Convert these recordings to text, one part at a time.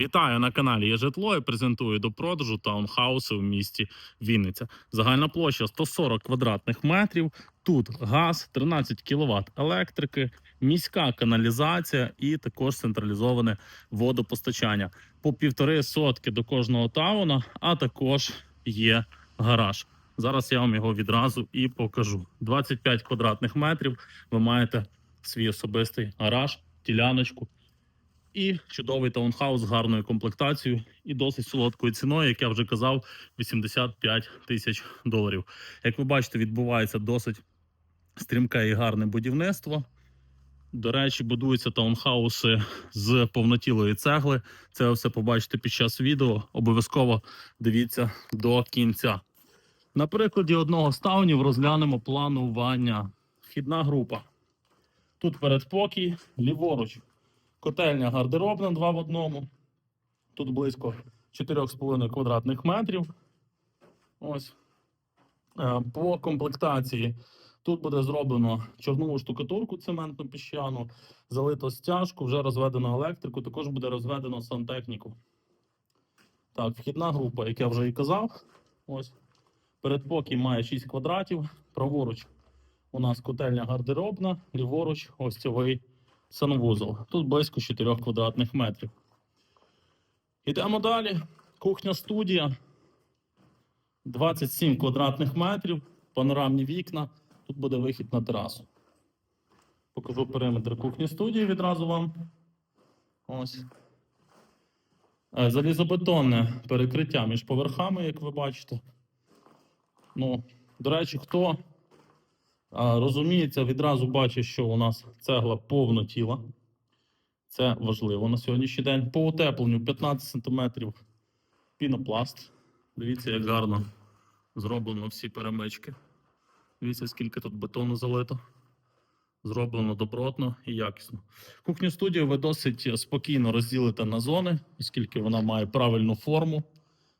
Вітаю на каналі «Є житло» і презентую до продажу таунхауси в місті Вінниця. Загальна площа 140 квадратних метрів. Тут газ, 13 кВт електрики, міська каналізація і також централізоване водопостачання. По півтори сотки до кожного тауна, а також є гараж. Зараз я вам його відразу і покажу. 25 квадратних метрів. Ви маєте свій особистий гараж, діляночку і чудовий таунхаус з гарною комплектацією і досить солодкою ціною, як я вже казав, 85 тисяч доларів. Як ви бачите, відбувається досить стрімке і гарне будівництво. До речі, будуються таунхауси з повнотілої цегли. Це все побачите під час відео. Обов'язково дивіться до кінця. На прикладі одного з таунів розглянемо планування. Вхідна група. Тут передпокій, ліворуч котельня гардеробна 2 в одному. Тут близько 4,5 квадратних метрів. Ось. Е, По комплектації тут буде зроблено чорнову штукатурку цементну піщану, залито стяжку, вже розведено електрику, також буде розведено сантехніку. Так, вхідна група, як я вже і казав. Ось. Передпокій має 6 квадратів. Праворуч у нас котельня гардеробна, ліворуч ось гостьовий санвузол. Тут близько 4 квадратних метрів. Йдемо далі. Кухня студія. 27 квадратних метрів, панорамні вікна. Тут буде вихід на терасу. Покажу периметр кухні студії відразу вам. Ось. Е, Залізобетонне перекриття між поверхами, як ви бачите. Ну, до речі, хто розуміється, відразу бачить, що у нас цегла повнотіла. Це важливо на сьогоднішній день. По утепленню 15 см пінопласт. Дивіться, як гарно зроблено всі перемички. Дивіться, скільки тут бетону залито. Зроблено добротно і якісно. Кухню студію ви досить спокійно розділите на зони, оскільки вона має правильну форму,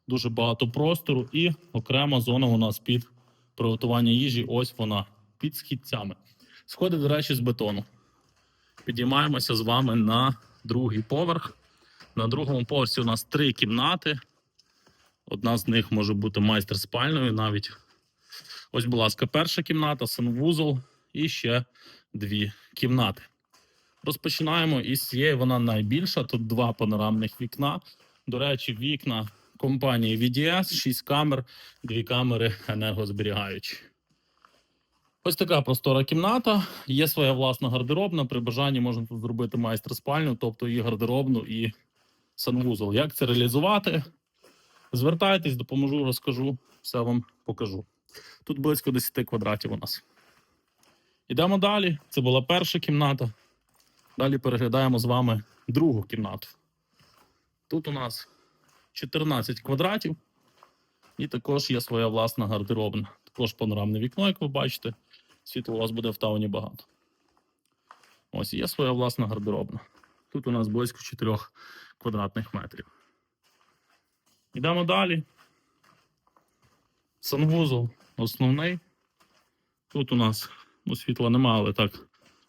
дуже багато простору, і окрема зона у нас під приготування їжі. Ось вона під східцями. Сходи, до речі, з бетону. Підіймаємося з вами на другий поверх. На другому поверсі у нас три кімнати. Одна з них може бути майстер спальною навіть. Ось, будь ласка, перша кімната, санвузол і ще дві кімнати. Розпочинаємо із цієї, вона найбільша. Тут два панорамних вікна. До речі, вікна компанії VDS, 6 камер, дві камери енергозберігаючі. Ось така простора кімната. Є своя власна гардеробна. При бажанні можна тут зробити майстер спальню, тобто і гардеробну, і санвузол. Як це реалізувати? Звертайтесь, допоможу, розкажу, все вам покажу. Тут близько 10 квадратів у нас. Йдемо далі. Це була перша кімната. Далі переглядаємо з вами другу кімнату. Тут у нас 14 квадратів, і також є своя власна гардеробна. Також панорамне вікно, як ви бачите. Світла у вас буде в тауні багато. Ось є своя власна гардеробна. Тут у нас близько 4 квадратних метрів. Йдемо далі. Санвузол основний. Тут у нас ну, світла немає, але так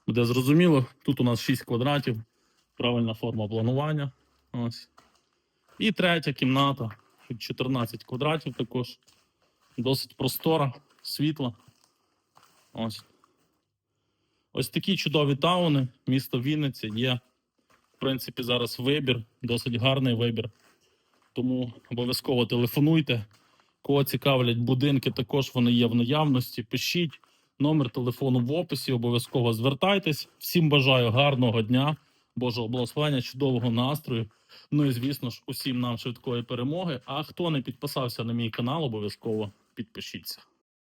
буде зрозуміло. Тут у нас 6 квадратів, правильна форма планування. Ось. І третя кімната. 14 квадратів також. Досить простора, світла. Ось. Ось такі чудові тауни. Місто Вінниця є. В принципі, зараз вибір, досить гарний вибір. Тому обов'язково телефонуйте. Кого цікавлять будинки, також вони є в наявності. Пишіть номер телефону в описі, обов'язково звертайтесь. Всім бажаю гарного дня, Божого благословення, чудового настрою. Ну і звісно ж, усім нам швидкої перемоги. А хто не підписався на мій канал, обов'язково підпишіться.